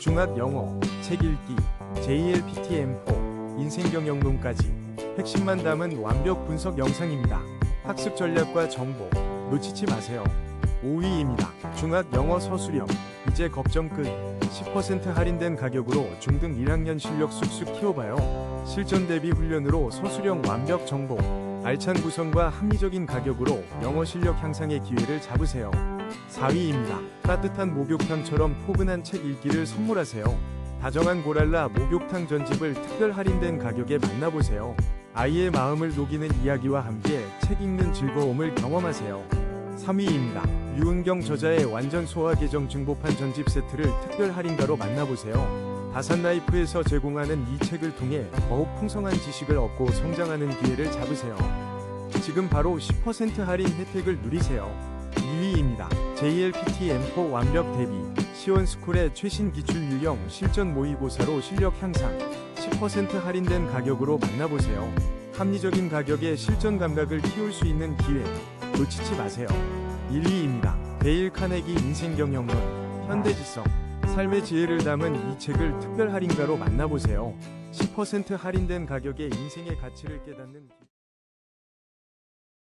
중학 영어, 책 읽기, JLPT-M4, 인생경영론까지 핵심만 담은 완벽 분석 영상입니다. 학습 전략과 정보 놓치지 마세요. 5위입니다. 중학 영어 서술형 이제 걱정 끝. 10% 할인된 가격으로 중등 1학년 실력 쑥쑥 키워봐요. 실전 대비 훈련으로 서술형 완벽 정보, 알찬 구성과 합리적인 가격으로 영어 실력 향상의 기회를 잡으세요. 4위입니다. 따뜻한 목욕탕처럼 포근한 책 읽기를 선물하세요. 다정한 고랄라 목욕탕 전집을 특별 할인된 가격에 만나보세요. 아이의 마음을 녹이는 이야기와 함께 책 읽는 즐거움을 경험하세요. 3위입니다. 유은경 저자의 완전 소화 개정 중보판 전집 세트를 특별 할인가로 만나보세요. 다산라이프에서 제공하는 이 책을 통해 더욱 풍성한 지식을 얻고 성장하는 기회를 잡으세요. 지금 바로 10% 할인 혜택을 누리세요. 2위입니다. JLPT M4 완벽 대비 시원스쿨의 최신 기출 유형 실전 모의고사로 실력 향상 10% 할인된 가격으로 만나보세요. 합리적인 가격에 실전 감각을 키울 수 있는 기회 놓치지 마세요. 1위입니다. 데일 카네기 인생경영론 현대지성 삶의 지혜를 담은 이 책을 특별 할인가로 만나보세요. 10% 할인된 가격에 인생의 가치를 깨닫는 기-